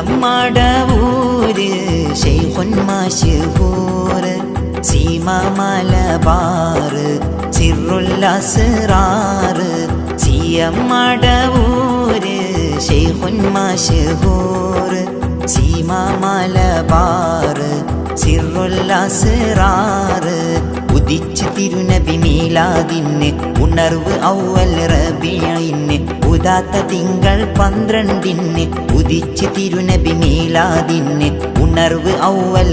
Madavoor ഷെയ്ഖുൻ സീമമലബാറ് Seema Malabar സിറുൽ Asrar. C M Madavoor ഷെയ്ഖുൻ മശഹൂർ സീമ സിറുൽ അസ്റാർ ഉദിച്ച് തിരുനബി മീലാദിന് ഉണർവ് ഔവൽ റബീഇന് ഉദാത്ത തിങ്കൾ പന്ത്രണ്ടിന് ഉദിച്ച് തിരുനബി മീലാദിന് ഉണർവ് ഔവൽ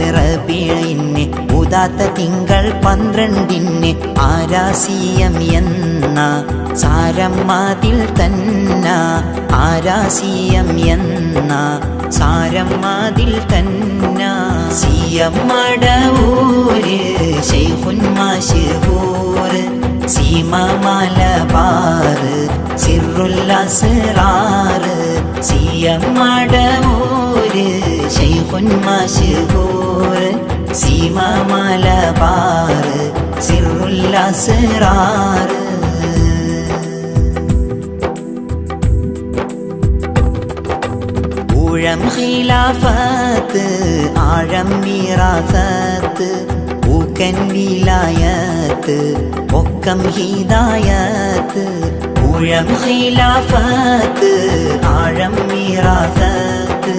ഉദാത്ത തിങ്കൾ പന്ത്രണ്ടിന് ആരാസിയം എന്ന സാരമ്മതിൽ തന്ന. ആരാസിയം എന്ന സാരമ്മതിൽ തന്ന. സിയം മടവൂര് ഷെയ്ഖുൻ മശഹൂർ സീമ മലബാർ സിറുൽ അസ്റാർ സിയം சீமமலபாறு சிறுல்லாசுராறு. ஊழம் ஹிலாபத்து ஆழம் மீராசத்து ஊக்கன் விலாயத்து ஒக்கம் ஹிதாயத்து. ஊழம் ஹிலாபத்து ஆழம் மீராசத்து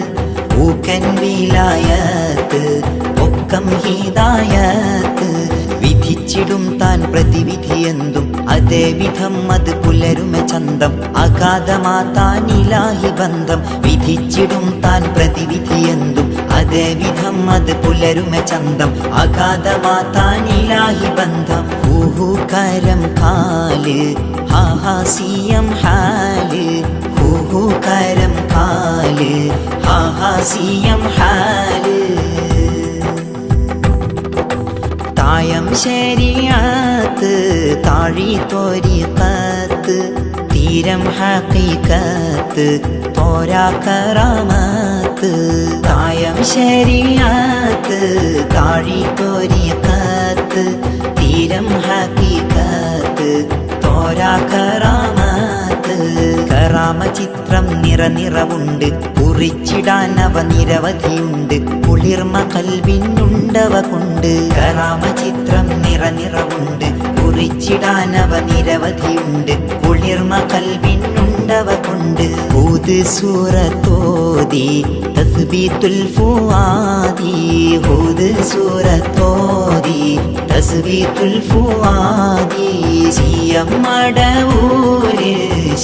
ஊக்கன் விலாயத்து ഹിദായത്ത് വിധിച്ചിടും താൻ പ്രതിവിധി എന്തും. അതേ വിധം അത് പുലരുമ ചന്തം. അഗാധമാതാൻ ഇലാഹി ബന്ധം. വിധിച്ചിടും താൻ പ്രതിവിധി എന്തും. അതേ വിധം അത് പുലരുമ ചന്തം. അഗാധമാതാൻ ഇലാഹി ബന്ധം. ഊഹു കരം കാൽ. ഹാഹാസിയം ഹാൽ. ഊഹു കരം കാൽ. ഹാഹാസിയം ഹാൽ. തായം ശരിയാത്ത് താഴി തോരിക്കത്ത് തീരം ഹക്കീക്കത്ത് തോരാ കറാമത്ത്. തായം ശരിയാത്ത് താഴി തോരിക്കത്ത് തീരം ഹക്കീക്കത്ത് തോരാ കറാമത്ത്. കറാമ ചിത്രം നിറനിറവുണ്ട് കുറിച്ചിടാൻ അവ നിരവധിയുണ്ട്. കുളിർമ കൽവിനുണ്ടവ കൊണ്ട് കറാമ ചിത്രം നിറനിറവുണ്ട് കുറിച്ചിടാനവ നിരവധിയുണ്ട്. കുളിർമ കൽവിനുണ്ടവ കൊണ്ട് ഊത് സൂറത്തോതി തസ്ബീത്തുൽ ഫുആദി ഹൂദ് സൂറത്തോതി തസ്ബീത്തുൽ ഫുആദി സിയം മടവൂര്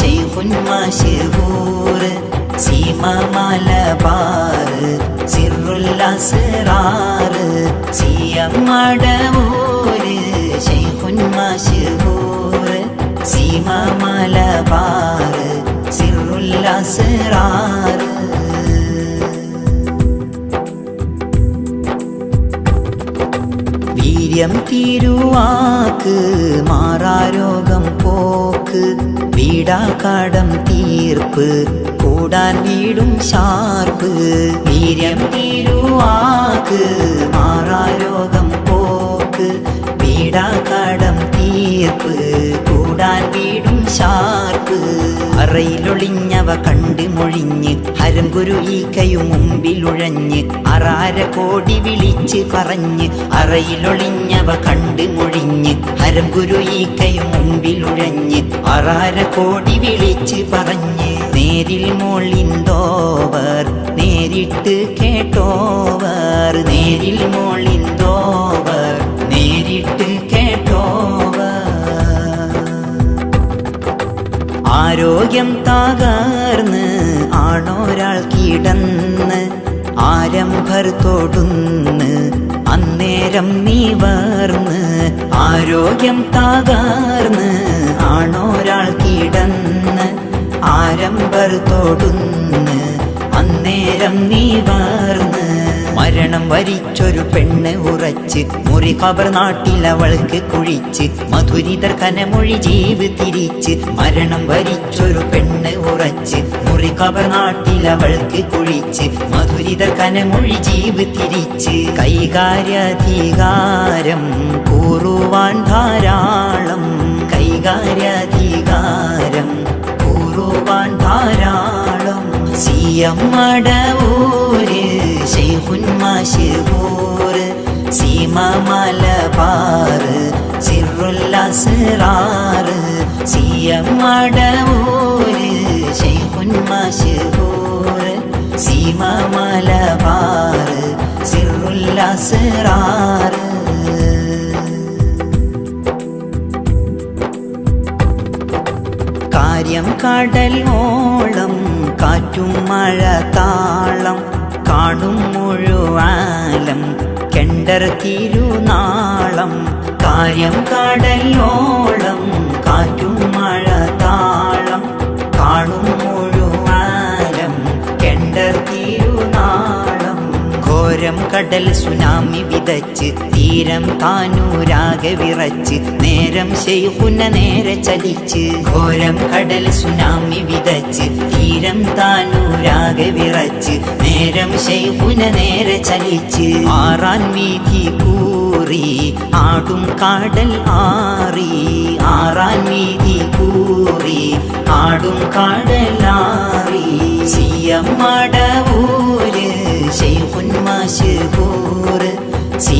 ഷെയ്ഖുൻ മശഹൂർ സീമ മലബാർ സിറുൽ അസ്റാർ സിയം മടവൂര് ഷെയ്ഖുൻ മശഹൂർ സീമ മലബാർ திருவாக்கு மாறாரோகம் போக்கு வீடா கடம் தீர்ப்பு கூடான் வீடும் சார்பு. வீரியம் திருவாக்கு மாறாரோகம் போக்கு வீடா கடம் தீர்ப்பு கூடான் வீடும் ഷാർപ്പ് അറയിലൊളിഞ്ഞവ കണ്ട് മൊഴിഞ്ഞ് ഹരം ഗുരു ഈക്കയു മുമ്പിലുഴഞ്ഞ് അറാര കോടി വിളിച്ച് പറഞ്ഞ് അറയിലൊളിഞ്ഞവ കണ്ട് മൊഴിഞ്ഞ് ഹരം ഗുരു ഈക്കയു മുമ്പിലുഴഞ്ഞ് അറാര കോടി വിളിച്ച് പറഞ്ഞ് നേരിൽ മോളിന്തോവർ നേരിട്ട് കേട്ടോവർ. നേരിൽ മോളിന്തോവർ നേരിട്ട് ആരോഗ്യം തകർന്ന് ആണൊരാൾ കിടന്ന് ആരംഭർ തൊടുന്ന് അന്നേരം നീ വർന്ന് ആരോഗ്യം തകർന്ന് ആണൊരാൾ കിടന്ന് ആരംഭർ തൊടുന്ന് അന്നേരം നീ നീവർന്ന് മരണം വരിച്ചൊരു പെണ്ണ് ഉറച്ച്. മുറി കബർ നാട്ടിൽ അവൾക്ക് കുഴിച്ച്. മധുരിതർ കനമൊഴി ജീവ് തിരിച്ച്. മരണം വരിച്ചൊരു പെണ്ണ് ഉറച്ച്. മുറി കബർ നാട്ടിൽ അവൾക്ക് കുഴിച്ച്. മധുരിതർ കനമൊഴി ജീവ് തിരിച്ച്. കൈകാര്യധികാരം കൂറുവാൻ ധാരാളം. കൈകാര്യാധികാരം കൂറുവാൻ ധാരാളം. സി സിയം മടവൂര് ഷെയ്ഖുൻ മശഹൂർ സീമ മലബാറ് സിറുല്ലസ്റാറ് സിയം മടവൂര് ഷെയ്ഖുൻ സീമ മലബാറ് സിറുല്ലസ്റാറ്. കാര്യം കടൽ ഓളം കാറ്റും മഴ താളം കാണും മുഴുവാലം. കെണ്ടർ തിരുനാളം കാര്യം കടലോളം കാറ്റും ഘോരം കടൽ സുനാമി വിതച്ച് തീരം താനൂരാകെ വിറച്ച് നേരം ശൈഹുന നേരെ ചലിച്ച്. ഘോരം കടൽ സുനാമി വിതച്ച് തീരം താനൂരാകെ വിറച്ച് നേരം ശൈഹുന നേരെ ചലിച്ച്. ആറാൻ വീതി കൂറി ആടും കാടൽ ആറി. ആറാൻ വീതി കൂറി ആടും കാടലാറി സിയം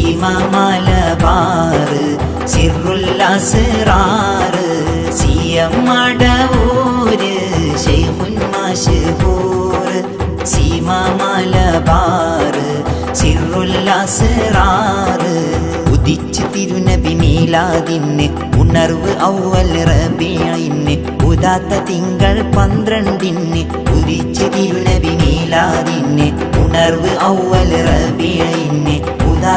സീമ മലബാർ സിറുൽ അസ്റാർ സിയം മടവൂര് ഷെയ്ഖുൻ മശഹൂർ സീമ മലബാർ സിറുൽ അസ്റാർ ഉദിച്ച് തിരുനബി മീലാദിന് ഉണർവ് ഔവൽ റബീഇന് ഉദാത്ത തിങ്കൾ പന്ത്രണ്ടിന് ഉദിച്ച് തിരുനബി മീലാദിന് ഉണർവ് ഔവൽ റബീഇന്.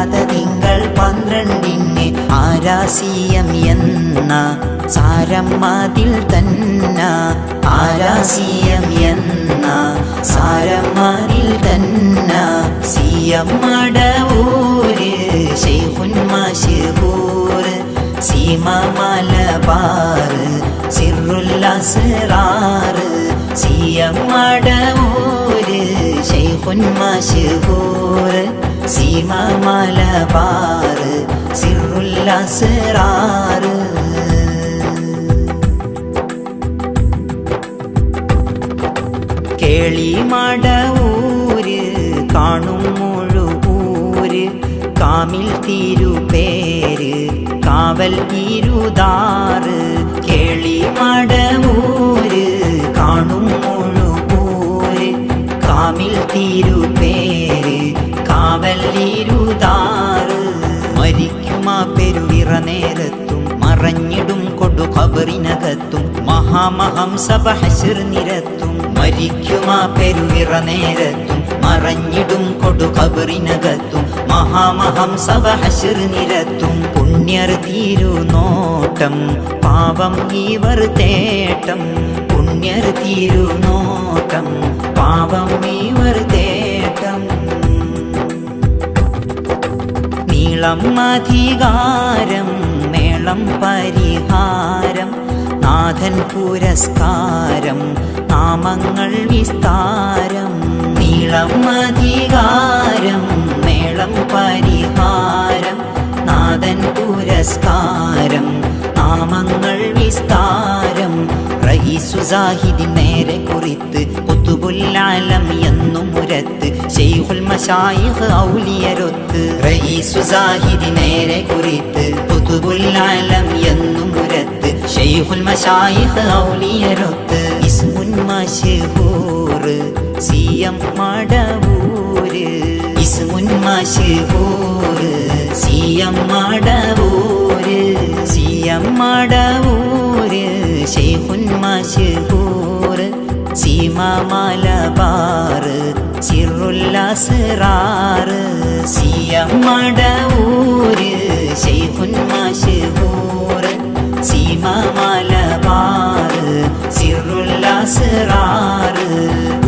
ഉദാത്ത തിങ്കൾ പന്ത്രണ്ടിന് ആരാസിയം എന്ന സാരം അതിൽ തന്ന ആരാസിയം എന്ന സാരം അതിൽ തന്ന സിയം മടവൂര് ഷെയ്ഖുൻ മശഹൂർ സീമ മലബാർ സിറുൽ അസ്റാർ സിയം മടവൂര് ഷെയ്ഖുൻ മശഹൂർ സീമ മലബാർ സിറുൽ അസ്റാർ കേളി മടവൂര് കാണും മുഴുവൂര് കാമിൽ തിരുപേര് കാവൽ ഇരുതാറ് കേളി മടവൂര് കാണും മുഴുവൂര് കാമിൽ തിരുപേര്. കാവൽ ഇരുതാറ് മരിക്കുമാ പെരുവിറ നേരത്തും. മറഞ്ഞിടും കൊടു കബറിനകത്തും മഹാമഹംസഭ ഹശർ നിരത്തും. മരിക്കുമാ പെരുവിറ നേരത്തും. മറഞ്ഞിടും കൊടു കബറിനകത്തും മഹാമഹംസഭ ഹശർ നിരത്തും. പുണ്യർ തീരുനോട്ടം പാപം ഇവർ തേട്ടം. പുണ്യർ തീരുനോട്ടം പാപം ഇവർ തേട്ടം നീളം അധികാരം മേളം പരിഹാരം നാഥൻ പുരസ്കാരം നാമങ്ങൾ വിസ്താരം നീളം അധികാരം മേളം പരിഹാരം നാഥൻ പുരസ്കാരം നാമങ്ങൾ വിസ്താരം. റഹീസുസാഹിദി നേരെ കുറിത്ത് കൊത്തുപുല്ലാലം എന്നും മുരത്ത് ഷെയ്ഖുൽ മശായിഖ് ഔലിയരൊത്ത് റയീസു സാഹിദി നേരെ കുറിത്ത് കുത്തുബുല്ലാലം എന്നും മുരത്ത് ഷെയ്ഖുൽ മഷായിഹ് ഔലിയരൊത്ത് ഇസ്മുൻ മഷഹൂറ് സി എം മടവൂര് ഇസ്മുൻ മഷഹൂറ് C M Madavoor C M Madavoor ഷെയ്ഖുൻ മശഹൂർ സീമ മലബാർ അസ്റാർ സിയം മടവൂര് ഷെയ്ഖുൻ മശഹൂർ സീമ മലബാറ് സിറുൽ അസ്റാർ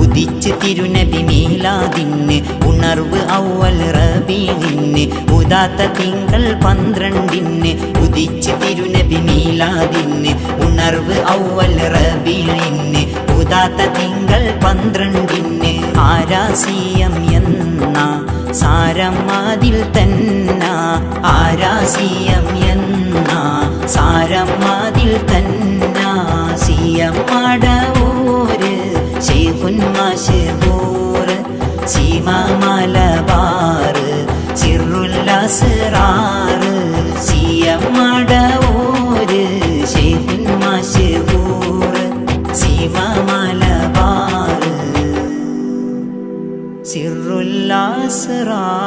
ഉദിച്ച് തിരുനബി മീലാദിന് ഉണർവ് ഔവൽ റബീഹിന് ഉദാത്ത തിങ്കൾ പന്ത്രണ്ടിന് ഉദിച്ച് തിരുനബി മീലാദിന് ഉണർവ് ഔവൽ റബീഹിന് ഉദാത്ത തിങ്കൾ പന്ത്രണ്ടിന് ആരാസിയം എന്ന സാരം തന്ന ആരാസിയം എന്ന സാരം തന്ന സിയം മടവൂര് സീമാമലബാറ് മശഹൂർ മലബാറ് സിറുല്ലസ്റാറ് സിയമടവൂര് സിറുല്ലസ്റാറ്